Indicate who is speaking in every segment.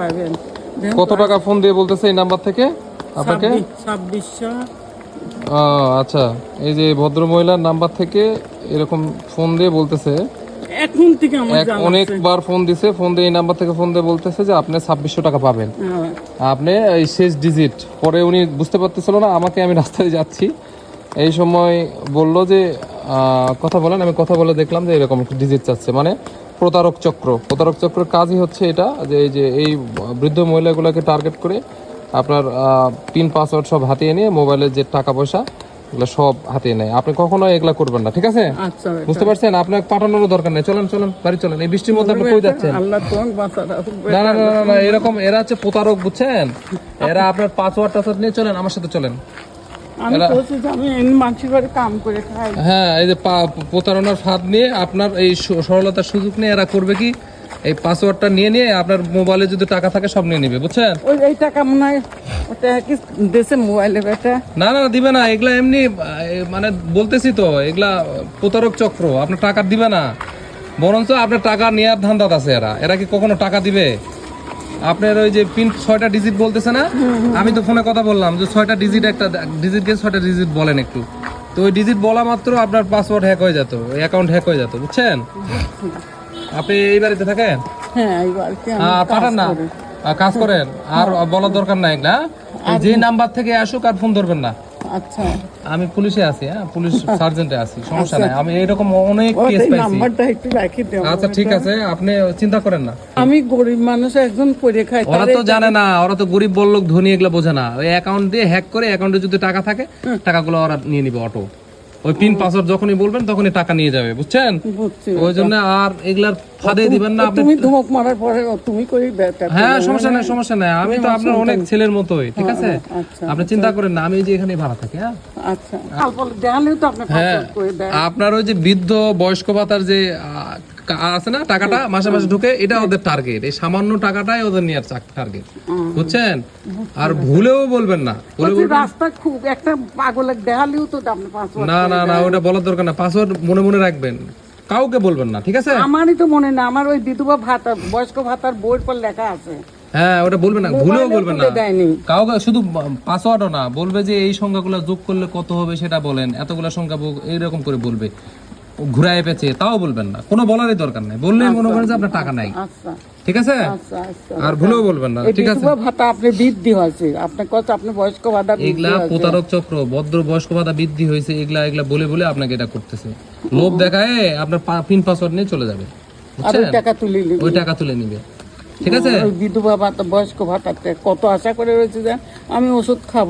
Speaker 1: পাবেন।
Speaker 2: কত টাকা ফোন দিয়ে বলতেছে এই নাম্বার থেকে আপনাকে?
Speaker 1: ছাব্বিশশো।
Speaker 2: ও, আচ্ছা। এই যে ভদ্র মহিলার নাম্বার থেকে এরকম ফোন দিয়ে বলতেছে।
Speaker 1: এখন থেকে।
Speaker 2: অনেকবার ফোন দিছে ফোন দিয়ে এই নাম্বার থেকে ফোন দিয়ে বলতেছে যে আপনি ছাব্বিশশো টাকা পাবেন।
Speaker 1: হ্যাঁ,
Speaker 2: আপনি এই শেষ ডিজিট পরে উনি বুঝতে পারতেছিল না আমাকে আমি রাস্তায় যাচ্ছি। এই সময় বলল যে কথা বলেন আমি কথা বলে দেখলাম যে এরকম ডিজিট চাচ্ছে। মানে প্রতারক চক্র। প্রতারক চক্রের কাজই হচ্ছে এটা যে এই যে এই বৃদ্ধ মহিলাগুলোকে টার্গেট করে আপনার পিন পাসওয়ার্ড সব হাতিয়ে নিয়ে মোবাইলের যে টাকা পয়সা এগুলো সব হাতিয়ে নেয়। আপনি কখনো এগুলা করবেন না ঠিক আছে?
Speaker 1: আচ্ছা
Speaker 2: বুঝতে পারছেন? আপনাকে পাঠানোর দরকার নেই। চলেন চলেন বাড়ি চলেন। এই বৃষ্টির মধ্যে আপনি কই যাচ্ছেন? না না না, না এরকম এরা হচ্ছে প্রতারক বুঝছেন? এরা আপনার পাসওয়ার্ড টাসওয়ার্ড নিয়ে চলেন আমার সাথে চলেন।
Speaker 1: আমি বলছি আমি মানুষের ঘরে কাম করে খাই।
Speaker 2: হ্যাঁ এই যে প্রতারণার ফাঁদ নিয়ে আপনার এই সরলতার সুযোগ নিয়ে এরা করবে কি? এই পাসওয়ার্ডটা নিয়ে নিয়ে আপনার মোবাইলে যদি টাকা থাকে সব নিয়ে নিবে বুঝছেন?
Speaker 1: ওই এই টাকা মনে হয় ওটা কি দেশে মোবাইলে বেটা
Speaker 2: না না দিবে না এগুলা এমনি মানে বলতেছি তো এগুলা প্রতারক চক্র আপনার টাকা দিবে না। বরঞ্চ আপনার টাকা নেওয়ার ধান্দাত আছে এরা। এরা কি কখনো টাকা দিবে? আপনার ওই যে পিন ছয়টা ডিজিট বলতেছে না? আমি তো ফোনে কথা বললাম যে ছয়টা ডিজিট একটা ডিজিট গিয়ে ছয়টা ডিজিট বলেন একটু। তো ওই ডিজিট বলা মাত্র আপনার পাসওয়ার্ড হ্যাক হয়ে যেত অ্যাকাউন্ট হ্যাক হয়ে যেত বুঝছেন? আপনি এই বাড়িতে থাকেন?
Speaker 1: হ্যাঁ
Speaker 2: হ্যাঁ, পাঠান না। কাজ করেন আর বলার দরকার নাই না? যে নাম্বার থেকে আসুক আর ফোন ধরবেন না।
Speaker 1: আচ্ছা।
Speaker 2: আমি পুলিশে আছি হ্যাঁ? পুলিশ সার্জেন্টে আছি সমস্যা নাই। আমি এরকম অনেক কেস পাইছি।
Speaker 1: নাম্বারটা একটু রাখি দেও।
Speaker 2: আচ্ছা ঠিক আছে আপনি চিন্তা করেন না।
Speaker 1: আমি গরিব মানুষ একজন করে খাই
Speaker 2: ওরা তো জানে না ওরা তো গরিব বড়লোক ধনী এগুলো বোঝে না। ওই অ্যাকাউন্ট দিয়ে হ্যাক করে অ্যাকাউন্টে যদি টাকা থাকে টাকাগুলো ওরা নিয়ে নিবে অটো ওই পিন পাসওয়ার্ড যখনই বলবেন তখনই টাকা নিয়ে যাবে বুঝছেন? ওই জন্য আর এগুলার ফাঁদে দিবেন না আপনি
Speaker 1: তুমি ধমক মারার পরে তুমি বেটা
Speaker 2: হ্যাঁ সমস্যা নাই সমস্যা নাই। আমি তো আপনার অনেক ছেলের মতোই ঠিক আছে?
Speaker 1: আচ্ছা
Speaker 2: আপনি চিন্তা করেন না আমি যে এখানে ভাড়া থাকি হ্যাঁ?
Speaker 1: আচ্ছা তো আপনি
Speaker 2: হ্যাঁ আপনার ওই যে বৃদ্ধ বয়স্ক ভাতার যে আছে না টাকাটা মাসে মাসে ঢুকে এটা ওদের টার্গেট এই সামান্য টাকাটাই ওদের নেওয়ার টার্গেট বুঝছেন? আর ভুলেও বলবেন না
Speaker 1: রাস্তা খুব একটা পাগলের দেখালেও তো
Speaker 2: না না না ওটা বলার দরকার না পাসওয়ার্ড মনে মনে রাখবেন। কাউকে বলবেন না ঠিক আছে?
Speaker 1: আমারই তো মনে না আমার ওই বিধবা ভাতা বয়স্ক ভাতার বইয়ের পর লেখা আছে।
Speaker 2: হ্যাঁ ওটা বলবেন না ভুলেও বলবেন না। কাউকে শুধু পাসওয়ার্ডও না বলবে যে এই সংখ্যাগুলো যোগ করলে কত হবে সেটা বলেন এতগুলো সংখ্যা এইরকম করে বলবে ঘুরায় পেছে তাও বলবেন না কোনো বলারই দরকার নাই বললেই মনে করেন যে আপনার টাকা নাই।
Speaker 1: আচ্ছা।
Speaker 2: ঠিক আছে?
Speaker 1: আচ্ছা আচ্ছা
Speaker 2: আর ভুলেও বলবেন না ঠিক আছে?
Speaker 1: ভাতা আপনি বৃদ্ধি হয়েছে। আপনার কথা আপনি বয়স্ক ভাতা
Speaker 2: এগুলা প্রতারক চক্র ভদ্র বয়স্ক ভাতা বৃদ্ধি হয়েছে এগুলা এগুলা বলে বলে আপনাকে এটা করতেছে। লোভ দেখায় আপনার পিন পাসওয়ার্ড নিয়ে চলে যাবে।
Speaker 1: টাকা তুলে নিবি।
Speaker 2: ওই টাকা তুলে নিবে। ঠিক আছে?
Speaker 1: বিধবা ভাতা বয়স্ক ভাতাতে কত আশা করে রয়েছে যে আমি ওষুধ খাব।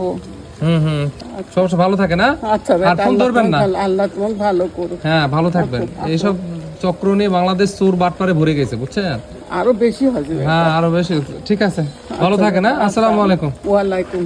Speaker 2: হুম হুম। সমস্যা ভালো থাকে না?
Speaker 1: আচ্ছা
Speaker 2: আর ফোন
Speaker 1: আল্লাহ
Speaker 2: ধরবেন না?
Speaker 1: ভালো- আল্লাহ তোমার ভালো করুক।
Speaker 2: হ্যাঁ ভালো থাকবেন। এইসব চক্র নিয়ে বাংলাদেশ চোর বাটপারে ভরে গেছে বুঝছেন?
Speaker 1: আরও বেশি
Speaker 2: হ্যাঁ আরও বেশি। ঠিক আছে। ভালো থাকে না আসসালামু আলাইকুম।
Speaker 1: ওয়ালাইকুম